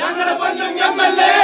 ഞങ്ങളെ പൊന്നും M L A.